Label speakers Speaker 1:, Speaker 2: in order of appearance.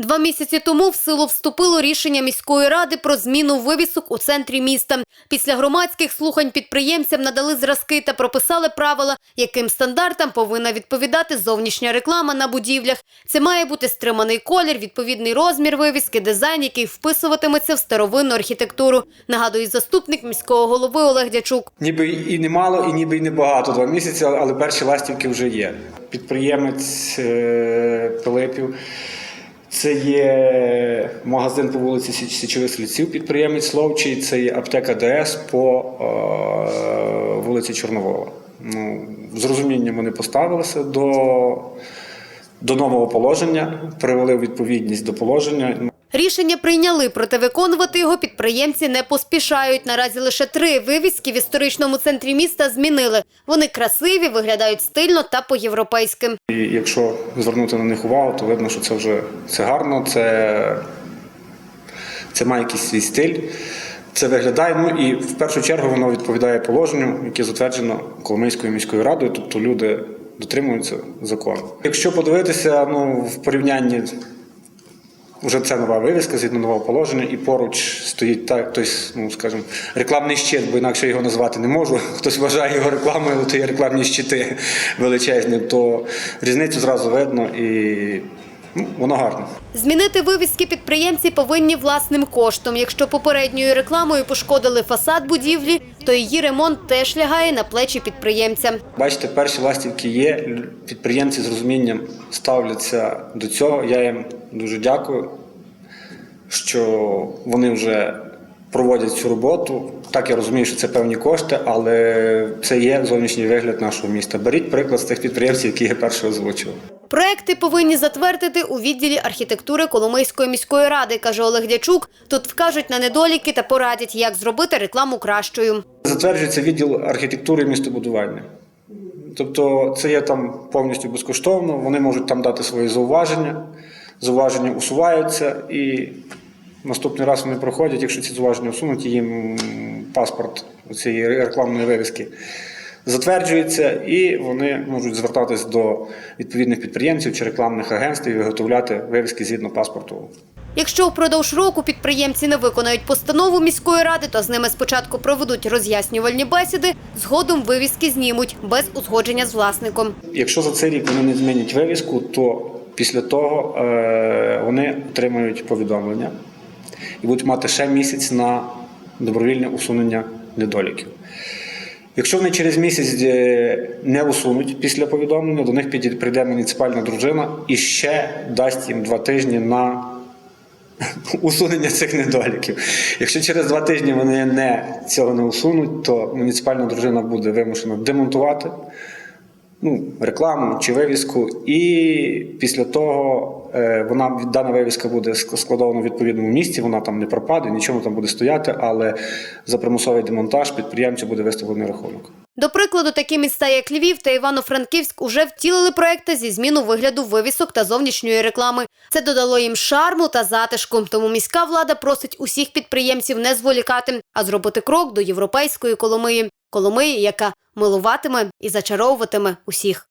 Speaker 1: Два місяці тому в силу вступило рішення міської ради про зміну вивісок у центрі міста. Після громадських слухань підприємцям надали зразки та прописали правила, яким стандартам повинна відповідати зовнішня реклама на будівлях. Це має бути стриманий колір, відповідний розмір вивіски, дизайн, який вписуватиметься в старовинну архітектуру. Нагадує заступник міського голови Олег Дячук.
Speaker 2: Ніби і немало, і ніби і небагато два місяці, але перші ластівки вже є. Підприємець е, Пилипів. Це є магазин по вулиці Січових Слідців, підприємець Ловчий, це є аптека ДС по е, вулиці Чорновола. Ну, з розумінням вони поставилися до, до нового положення, привели відповідність до положення.
Speaker 1: Рішення прийняли, проте виконувати його підприємці не поспішають. Наразі лише три вивіски в історичному центрі міста змінили. Вони красиві, виглядають стильно та по-європейськи.
Speaker 2: Якщо звернути на них увагу, то видно, що це вже це гарно, це, це має якийсь свій стиль. Це виглядає, ну і в першу чергу воно відповідає положенню, яке затверджено Коломийською міською радою, тобто люди дотримуються закону. Якщо подивитися ну, в порівнянні, вже це нова вивіска згідно нового положення, і поруч стоїть так, тобто, ну скажімо, рекламний щит, бо інакше його назвати не можу. Хтось вважає його рекламою, то є рекламні щити величезні, то різницю зразу видно і ну, воно гарно.
Speaker 1: Змінити вивіски підприємці повинні власним коштом. Якщо попередньою рекламою пошкодили фасад будівлі, то її ремонт теж лягає на плечі підприємця.
Speaker 2: Бачите, перші ластівки є. Підприємці з розумінням ставляться до цього. Я їм дуже дякую, що вони вже проводять цю роботу. Так я розумію, що це певні кошти, але це є зовнішній вигляд нашого міста. Беріть приклад з тих підприємців, які я перше озвучив.
Speaker 1: Проекти повинні затвердити у відділі архітектури Коломийської міської ради, каже Олег Дячук. Тут вкажуть на недоліки та порадять, як зробити рекламу кращою.
Speaker 2: Затверджується відділ архітектури і містобудування. Тобто це є там повністю безкоштовно, вони можуть там дати свої зауваження, зауваження усуваються, і наступний раз вони проходять, якщо ці зауваження усунуть, їм паспорт цієї рекламної вивіски затверджується, і вони можуть звертатись до відповідних підприємців чи рекламних агентств і виготовляти вивіски згідно паспорту
Speaker 1: Якщо впродовж року підприємці не виконають постанову міської ради, то з ними спочатку проведуть роз'яснювальні бесіди, згодом вивіски знімуть без узгодження з власником.
Speaker 2: Якщо за цей рік вони не змінять вивіску, то після того е, вони отримають повідомлення і будуть мати ще місяць на добровільне усунення недоліків. Якщо вони через місяць е, не усунуть після повідомлення, до них прийде муніципальна дружина і ще дасть їм два тижні на усунення цих недоліків. Якщо через два тижні вони не, цього не усунуть, то муніципальна дружина буде вимушена демонтувати ну, рекламу чи вивіску, і після того вона дана вивіска буде ск- складована в відповідному місці, вона там не пропаде, нічого там буде стояти, але за примусовий демонтаж підприємцю буде виставлений рахунок.
Speaker 1: До прикладу, такі міста, як Львів та Івано-Франківськ, уже втілили проекти зі зміну вигляду вивісок та зовнішньої реклами. Це додало їм шарму та затишку. Тому міська влада просить усіх підприємців не зволікати, а зробити крок до європейської Коломиї. Коломиї, яка милуватиме і зачаровуватиме усіх.